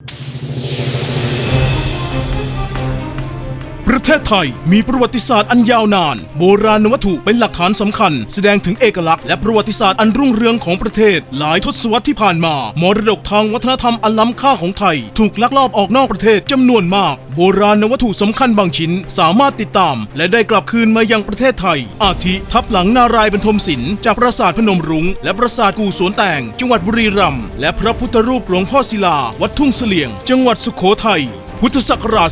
you ประเทศไทยมีประวัติศาสตร์อันยาวนาน โบราณวัตถุเป็นหลักฐานสำคัญ แสดงถึงเอกลักษณ์และประวัติศาสตร์อันรุ่งเรืองของประเทศ หลายทศวรรษที่ผ่านมา มรดกทางวัฒนธรรมอันล้ำค่าของไทย ถูกลักลอบออกนอกประเทศจำนวนมาก โบราณวัตถุสำคัญบางชิ้น สามารถติดตาม และได้กลับคืนมายังประเทศไทย อาทิทับหลังนารายบรรทมศิลป์จากปราสาทพนมรุง้งและปราสาทกู่สวนแตงจังหวัดบุรีรัมย์และพระพุทธรูปหลวงพ่อศิลา วัดทุ่งเสลี่ยง จังหวัดสุโขทัย พุทธศักราช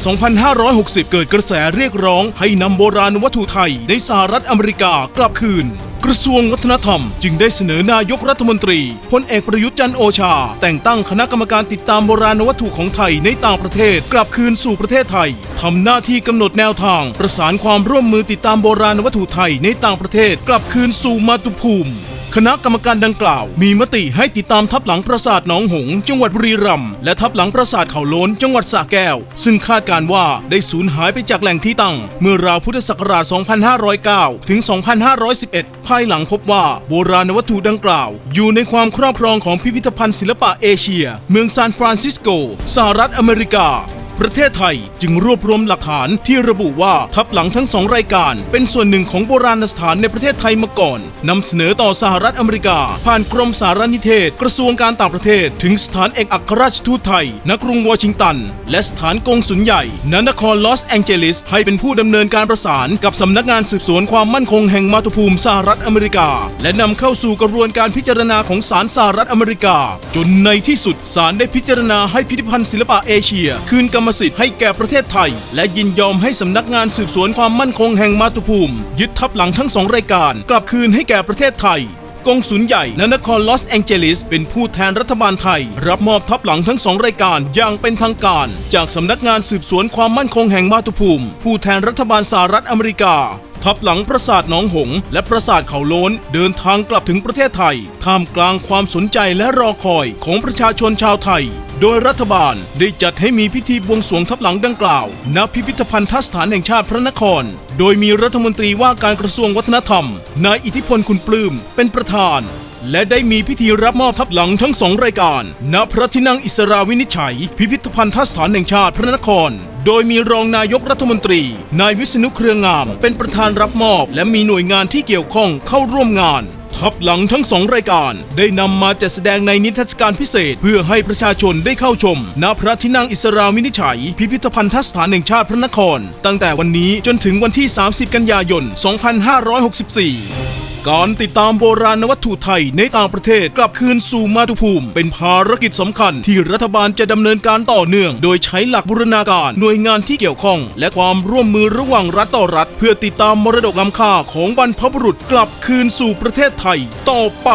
2560 เกิดกระแสเรียกร้องให้นำโบราณวัตถุไทยในสหรัฐอเมริกากลับคืน กระทรวงวัฒนธรรม จึงได้เสนอนายกรัฐมนตรีพลเอกประยุทธ์จันโอชา แต่งตั้งคณะกรรมการติดตามโบราณวัตถุของไทยในต่างประเทศ กลับคืนสู่ประเทศไทยทำหน้าที่กำหนดแนวทาง ประสานความร่วมมือติดตามโบราณวัตถุไทยในต่างประเทศ กลับคืนสู่มาตุภูมิ คณะกรรมการดังกล่าว มีมติให้ติดตามทับหลังปราสาทหนองหงส์จังหวัดบุรีรัมย์และทับหลังปราสาทเขาโล้นจังหวัดสระแก้ว ซึ่งคาดการว่าได้สูญหายไปจากแหล่งที่ตั้ง เมื่อราวพุทธศักราช 2509 ถึง 2511 ภายหลังพบว่าโบราณวัตถุดังกล่าว อยู่ในความครอบครองของพิพิธภัณฑ์ศิลปะเอเชีย เมืองซานฟรานซิสโกสหรัฐอเมริกา ประเทศไทยจึงรวบรวมหลักฐานที่ระบุว่าทับหลังทั้งสองรายการ เป็นส่วนหนึ่งของโบราณสถานในประเทศไทยมาก่อนนำเสนอต่อสหรัฐอเมริกา ผ่านกรมสารนิเทศ กระทรวงการต่างประเทศ ถึงสถานเอกอัครราชทูตไทยณกรุงวอชิงตัน และสถานกงสุลใหญ่ณนครลอสแองเจลิสให้เป็นผู้ดำเนินการประสานกับสำนักงานสืบสวนความมั่นคงแห่งมาตุภูมิสหรัฐอเมริกา และนำเข้าสู่กระบวนการพิจารณาของศาลสหรัฐอเมริกา จนในที่สุดศาลได้พิจารณาให้พิพิธภัณฑ์ศิลปะเอเชีย คืนกรรมสิทธิ์ให้แก่ประเทศไทย และยินยอมให้สำนักงานสืบสวนความมั่นคงแห่งมาตุภูมิ ยึดทับหลังทั้งสองรายการ กลับคืนให้แก่ประเทศไทยกงสุลใหญ่ณนครลอสแองเจลิส เป็นผู้แทนรัฐบาลไทย รับมอบทับหลังทั้งสองรายการอย่างเป็นทางการ จากสำนักงานสืบสวนความมั่นคงแห่งมาตุภูมิ ผู้แทนรัฐบาลสหรัฐอเมริกา ทับหลังปราสาทหนองหงส์และปราสาทเขาโล้น เดินทางกลับถึงประเทศไทย ท่ามกลางความสนใจและรอคอยของประชาชนชาวไทย โดยรัฐบาลได้จัดให้มีพิธีบวงสรวงทับหลังดังกล่าว ณ พิพิธภัณฑสถานแห่งชาติพระนคร โดยมีรัฐมนตรีว่าการกระทรวงวัฒนธรรม นายอิทธิพลคุณปลื้มเป็นประธานและได้มีพิธีรับมอบทับหลังทั้งสองรายการ ณ พระที่นั่งอิสราวินิจฉัย พิพิธภัณฑสถานแห่งชาติพระนคร โดยมีรองนายกรัฐมนตรี นายวิษณุเครืองาม เป็นประธานรับมอบ และมีหน่วยงานที่เกี่ยวข้องเข้าร่วมงาน ทับหลังทั้งสองรายการ ได้นำมาจัดแสดงในนิทรรศการพิเศษ เพื่อให้ประชาชนได้เข้าชม ณพระที่นั่งอิสรามินิจฉัย พิพิธภัณฑสถานแห่งชาติพระนคร ตั้งแต่วันนี้จนถึงวันที่ 30 กันยายน 2564 การติดตามโบราณวัตถุไทยในต่างประเทศกลับคืนสู่มาตุภูมิ เป็นภารกิจสำคัญที่รัฐบาลจะดำเนินการต่อเนื่อง โดยใช้หลักบูรณาการหน่วยงานที่เกี่ยวข้อง และความร่วมมือระหว่างรัฐต่อรัฐ เพื่อติดตามมรดกล้ำค่าของบรรพบุรุษกลับคืนสู่ประเทศไทยต่อไป